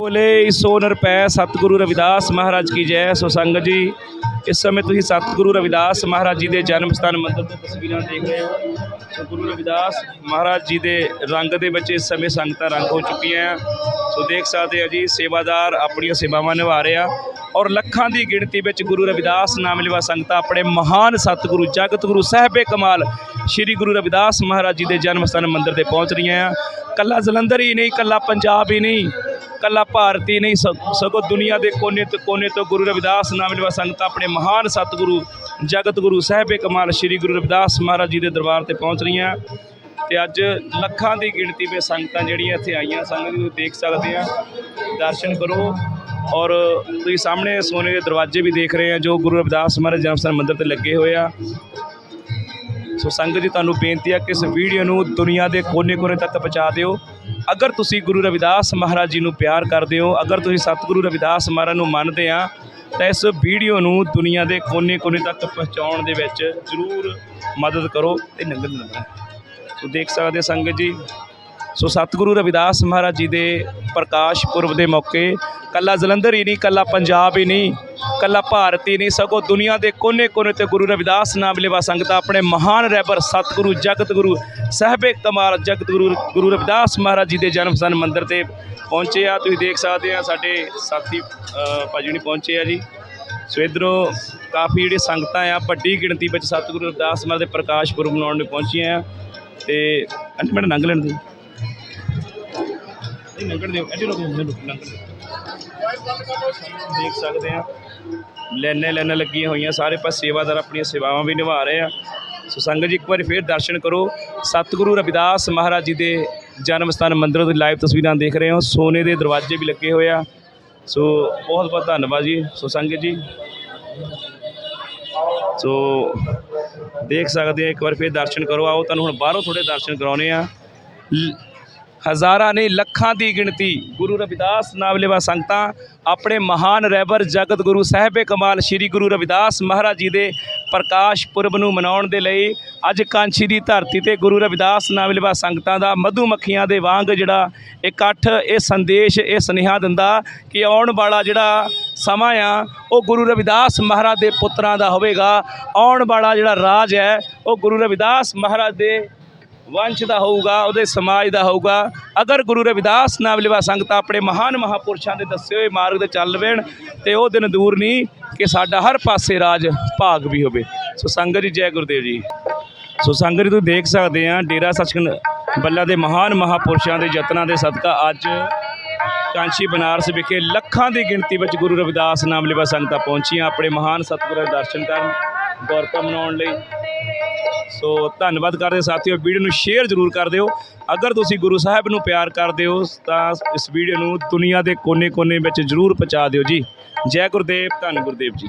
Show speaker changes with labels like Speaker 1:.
Speaker 1: ਬੋਲੇ ਸੋ ਨਰਪੈ ਸਤਿਗੁਰੂ ਰਵਿਦਾਸ ਮਹਾਰਾਜ ਕੀ ਜੈ। ਸੋ ਸੰਗਤ ਜੀ, ਇਸ ਸਮੇਂ ਤੁਸੀਂ ਸਤਿਗੁਰੂ ਰਵਿਦਾਸ ਮਹਾਰਾਜ ਜੀ ਦੇ ਜਨਮ ਸਥਾਨ ਮੰਦਿਰ ਤੋਂ ਤਸਵੀਰਾਂ ਦੇਖ ਰਹੇ ਹੋ। ਸੋ ਗੁਰੂ ਰਵਿਦਾਸ ਮਹਾਰਾਜ ਜੀ ਦੇ ਰੰਗ ਦੇ ਵਿੱਚ ਇਸ ਸਮੇਂ ਸੰਗਤਾਂ ਰੰਗ ਹੋ ਚੁੱਕੀਆਂ। ਆ ਸੋ ਦੇਖ ਸਕਦੇ ਆ ਜੀ, ਸੇਵਾਦਾਰ ਆਪਣੀਆਂ ਸੇਵਾਵਾਂ ਨਿਭਾ ਰਹੇ ਆ। ਔਰ ਲੱਖਾਂ ਦੀ ਗਿਣਤੀ ਵਿੱਚ ਗੁਰੂ ਰਵਿਦਾਸ ਨਾਮ ਲਿਵਾ ਸੰਗਤਾਂ ਆਪਣੇ ਮਹਾਨ ਸਤਿਗੁਰੂ ਜਗਤ ਗੁਰੂ ਸਾਹਿਬੇ ਕਮਾਲ ਸ੍ਰੀ ਗੁਰੂ ਰਵਿਦਾਸ ਮਹਾਰਾਜ ਜੀ ਦੇ ਜਨਮ ਸਥਾਨ ਮੰਦਿਰ ਤੇ ਪਹੁੰਚ ਰਹੀਆਂ ਆ। ਕੱਲਾ ਜਲੰਧਰ ਹੀ ਨਹੀਂ, ਕੱਲਾ ਪੰਜਾਬ ਹੀ ਨਹੀਂ। ਕੱਲਾ ਭਾਰਤ ਹੀ ਨਹੀਂ ਸ- ਸਗੋਂ ਦੁਨੀਆ ਦੇ ਕੋਨੇ ਤੋਂ ਕੋਨੇ ਤੋਂ ਗੁਰੂ ਰਵਿਦਾਸ ਨਾਮ ਲਿਵਾ ਸੰਗਤਾਂ ਆਪਣੇ ਮਹਾਨ ਸਤਿਗੁਰੂ ਜਗਤ ਗੁਰੂ ਸਾਹਿਬੇ ਕਮਾਲ ਸ੍ਰੀ ਗੁਰੂ ਰਵਿਦਾਸ ਮਹਾਰਾਜ ਜੀ ਦੇ ਦਰਬਾਰ ਤੇ ਪਹੁੰਚ ਰਹੀਆਂ। ਤੇ ਅੱਜ ਲੱਖਾਂ ਦੀ ਗਿਣਤੀ ਵਿੱਚ ਸੰਗਤਾਂ ਜਿਹੜੀਆਂ ਇੱਥੇ ਆਈਆਂ, ਸੰਗਤ ਨੂੰ ਦੇਖ ਸਕਦੇ ਆ। ਦਰਸ਼ਨ ਕਰੋ ਔਰ ਤੁਸੀਂ ਸਾਹਮਣੇ ਸੋਨੇ ਦੇ ਦਰਵਾਜ਼ੇ ਵੀ ਦੇਖ ਰਹੇ ਆ, ਜੋ ਗੁਰੂ ਰਵਿਦਾਸ ਮਹਾਰਾਜ ਜਨਮ ਸਥਾਨ ਮੰਦਿਰ ਤੇ ਲੱਗੇ ਹੋਏ ਆ। ਸੋ ਸੰਗਤ ਜੀ, ਤੁਹਾਨੂੰ ਬੇਨਤੀ ਹੈ ਕਿ ਇਸ ਵੀਡੀਓ ਨੂੰ ਦੁਨੀਆ ਦੇ ਕੋਨੇ-ਕੋਨੇ ਤੱਕ ਪਹੁੰਚਾ ਦਿਓ। ਅਗਰ ਤੁਸੀਂ ਗੁਰੂ ਰਵਿਦਾਸ ਮਹਾਰਾਜ ਜੀ ਨੂੰ ਪਿਆਰ ਕਰਦੇ ਹੋ, ਅਗਰ ਤੁਸੀਂ ਸਤਿਗੁਰੂ ਰਵਿਦਾਸ ਮਹਾਰਾਜ ਨੂੰ ਮੰਨਦੇ ਆ, ਤਾਂ ਇਸ ਵੀਡੀਓ ਨੂੰ ਦੁਨੀਆ ਦੇ ਕੋਨੇ-ਕੋਨੇ ਤੱਕ ਪਹੁੰਚਾਉਣ ਦੇ ਵਿੱਚ ਜ਼ਰੂਰ ਮਦਦ ਕਰੋ ਤੇ ਨੰਗਲ ਨੰਗਲ ਸੋ ਦੇਖ ਸਕਦੇ ਹੋ ਸੰਗਤ ਜੀ ਸੋ ਸਤਿਗੁਰੂ ਰਵਿਦਾਸ ਮਹਾਰਾਜ ਜੀ ਦੇ ਪ੍ਰਕਾਸ਼ ਪੁਰਬ ਦੇ ਮੌਕੇ ਕੱਲਾ ਜਲੰਧਰ ਹੀ ਨਹੀਂ ਕੱਲਾ ਪੰਜਾਬ ਹੀ ਨਹੀਂ ਕੱਲਾ ਭਾਰਤ ਹੀ ਨਹੀਂ ਸਗੋਂ ਦੁਨੀਆ ਦੇ ਕੋਨੇ-ਕੋਨੇ ਤੇ ਗੁਰੂ ਰਵਿਦਾਸ ਨਾਮ ਲਿਵਾ ਸੰਗਤਾਂ ਆਪਣੇ ਮਹਾਨ ਰਹਿਬਰ ਸਤਿਗੁਰੂ ਜਗਤ ਗੁਰੂ ਸਾਹਿਬੇ ਕਮਾਲ ਜਗਤ ਗੁਰੂ ਗੁਰੂ ਰਵਿਦਾਸ ਮਹਾਰਾਜ ਜੀ ਦੇ ਜਨਮ ਸਥਾਨ ਮੰਦਿਰ ਤੇ ਪਹੁੰਚੇ ਆ। ਤੁਸੀਂ ਦੇਖ ਸਕਦੇ ਆ ਸਾਡੇ ਸਾਥੀ ਅ, ਭਾਜੀ ਨਹੀਂ ਪਹੁੰਚੇ ਆ ਜੀ। ਸੋ ਇੱਧਰੋਂ ਕਾਫੀ ਜਿਹੜੇ ਸੰਗਤਾਂ ਆ ਵੱਡੀ ਗਿਣਤੀ ਵਿੱਚ ਸਤਿਗੁਰੂ ਰਵਿਦਾਸ ਮਹਾਰਾਜ ਦੇ ਪ੍ਰਕਾਸ਼ ਪੁਰਬ ਮਨਾਉਣ ਲਈ ਪਹੁੰਚੀਆਂ ਆ। ਤੇ ਅੰਟ ਮਿੰਟ ਲੰਘ ਲੈਣ ਦੀ ਨਹੀਂ ਲੰਘਣ ਦਿਓ, ਐਡੀ ਲੋਕ ਲੰਘਣ ਦਿਓ। ਦੇਖ ਸਕਦੇ ਆ। ਲੈਣੇ ਲੈਣੇ ਲੱਗੀਆਂ ਹੋਈਆਂ, ਸਾਰੇ ਪਾਸੇ ਸੇਵਾਦਾਰ ਆਪਣੀਆਂ ਸੇਵਾਵਾਂ ਵੀ ਨਿਭਾ ਰਹੇ ਆ। ਸੋ ਸੰਗਤ ਜੀ, ਇੱਕ ਵਾਰੀ ਫੇਰ ਦਰਸ਼ਨ ਕਰੋ। ਸਤਿਗੁਰੂ ਰਵਿਦਾਸ ਮਹਾਰਾਜ ਜੀ ਦੇ ਜਨਮ ਸਥਾਨ ਮੰਦਿਰ ਦੀ ਲਾਈਵ ਤਸਵੀਰਾਂ ਦੇਖ ਰਹੇ ਹੋ। ਸੋਨੇ ਦੇ ਦਰਵਾਜ਼ੇ ਵੀ ਲੱਗੇ ਹੋਏ ਆ। ਸੋ ਬਹੁਤ ਬਹੁਤ ਧੰਨਵਾਦ ਜੀ। ਸੋ ਸੰਗਤ ਜੀ, ਸੋ ਦੇਖ ਸਕਦੇ ਆ, ਇੱਕ ਵਾਰ ਫੇਰ ਦਰਸ਼ਨ ਕਰੋ। ਆਓ, ਤੁਹਾਨੂੰ ਹੁਣ ਬਾਹਰੋਂ ਥੋੜੇ ਦਰਸ਼ਨ ਕਰਾਉਣੇ ਆ। ਹਜ਼ਾਰਾਂ ਨਹੀਂ, ਲੱਖਾਂ ਦੀ ਗਿਣਤੀ। ਗੁਰੂ ਰਵਿਦਾਸ ਨਾਮ ਸੰਗਤਾਂ, ਆਪਣੇ ਮਹਾਨ ਰਹਿਬਰ ਜਗਤ ਗੁਰੂ ਸਾਹਿਬੇ ਕਮਾਲ ਸ੍ਰੀ ਗੁਰੂ ਰਵਿਦਾਸ ਮਹਾਰਾਜ ਜੀ ਦੇ ਪ੍ਰਕਾਸ਼ ਪੁਰਬ ਨੂੰ ਮਨਾਉਣ ਦੇ ਲਈ ਅੱਜ ਕਾਂਛੀ ਦੀ ਧਰਤੀ ਤੇ ਗੁਰੂ ਰਵਿਦਾਸ ਨਾਮਲੇਵਾ ਸੰਗਤਾਂ ਦਾ ਮਧੂ ਮੱਖੀਆਂ ਦੇ ਵਾਂਗ ਜਿਹੜਾ ਇਕੱਠ ਇਹ ਸੰਦੇਸ਼, ਇਹ ਸੁਨੇਹਾ ਦਿੰਦਾ ਕਿ ਆਉਣ ਵਾਲਾ ਜਿਹੜਾ ਸਮਾਂ ਆ, ਉਹ ਗੁਰੂ ਰਵਿਦਾਸ ਮਹਾਰਾਜ ਦੇ ਪੁੱਤਰਾਂ ਦਾ ਹੋਵੇਗਾ। ਆਉਣ ਵਾਲਾ ਜਿਹੜਾ ਰਾਜ ਹੈ, ਉਹ ਗੁਰੂ ਰਵਿਦਾਸ ਮਹਾਰਾਜ ਦੇ ਵੰਸ਼ ਦਾ ਹੋਊਗਾ, ਉਹਦੇ ਸਮਾਜ ਦਾ ਹੋਊਗਾ। ਅਗਰ ਗੁਰੂ ਰਵਿਦਾਸ ਨਾਮ ਲਿਵਾ ਸੰਗਤਾਂ ਆਪਣੇ ਮਹਾਨ ਮਹਾਪੁਰਸ਼ਾਂ ਦੇ ਦੱਸੇ ਹੋਏ ਮਾਰਗ ਤੇ ਚੱਲ ਵੇਣ ਤੇ ਉਹ ਦਿਨ ਦੂਰ ਨਹੀਂ, ਕਿ ਸਾਡਾ ਹਰ ਪਾਸੇ ਰਾਜ ਭਾਗ ਵੀ ਹੋਵੇ। ਸੋ ਸੰਗਤ ਜੀ, ਜੈ ਗੁਰਦੇਵ ਜੀ। ਸੋ ਸੰਗਤ ਜੀ, ਤੁਸੀਂ ਦੇਖ ਸਕਦੇ ਆ, ਡੇਰਾ ਸੱਚਖੰਡ ਬੱਲਾ ਦੇ ਮਹਾਨ ਮਹਾਪੁਰਸ਼ਾਂ ਦੇ ਯਤਨਾਂ ਦੇ ਸਦਕਾ ਅੱਜ ਕਾਂਚੀ ਬਨਾਰਸ ਵਿਖੇ ਲੱਖਾਂ ਦੀ ਗਿਣਤੀ ਵਿੱਚ ਗੁਰੂ ਰਵਿਦਾਸ ਨਾਮ ਲਿਵਾ ਸੰਗਤਾਂ ਪਹੁੰਚੀਆਂ ਆਪਣੇ ਮਹਾਨ ਸਤਿਗੁਰਾਂ ਦੇ ਦਰਸ਼ਨ ਕਰਨ ਗੁਰਪੁਰਬ ਮਨਾਉਣ ਲਈ। ਸੋ ਧੰਨਵਾਦ ਕਰਦੇ ਸਾਥੀਓ, ਵੀਡੀਓ ਨੂੰ ਸ਼ੇਅਰ ਜ਼ਰੂਰ ਕਰ ਦਿਓ। ਅਗਰ ਤੁਸੀਂ ਗੁਰੂ ਸਾਹਿਬ ਨੂੰ ਪਿਆਰ ਕਰਦੇ ਹੋ, ਤਾਂ ਇਸ ਵੀਡੀਓ ਨੂੰ ਦੁਨੀਆ ਦੇ ਕੋਨੇ-ਕੋਨੇ ਵਿੱਚ ਜ਼ਰੂਰ ਪਹੁੰਚਾ ਦਿਓ ਜੀ। ਜੈ ਗੁਰਦੇਵ, ਧੰਨ ਗੁਰਦੇਵ ਜੀ।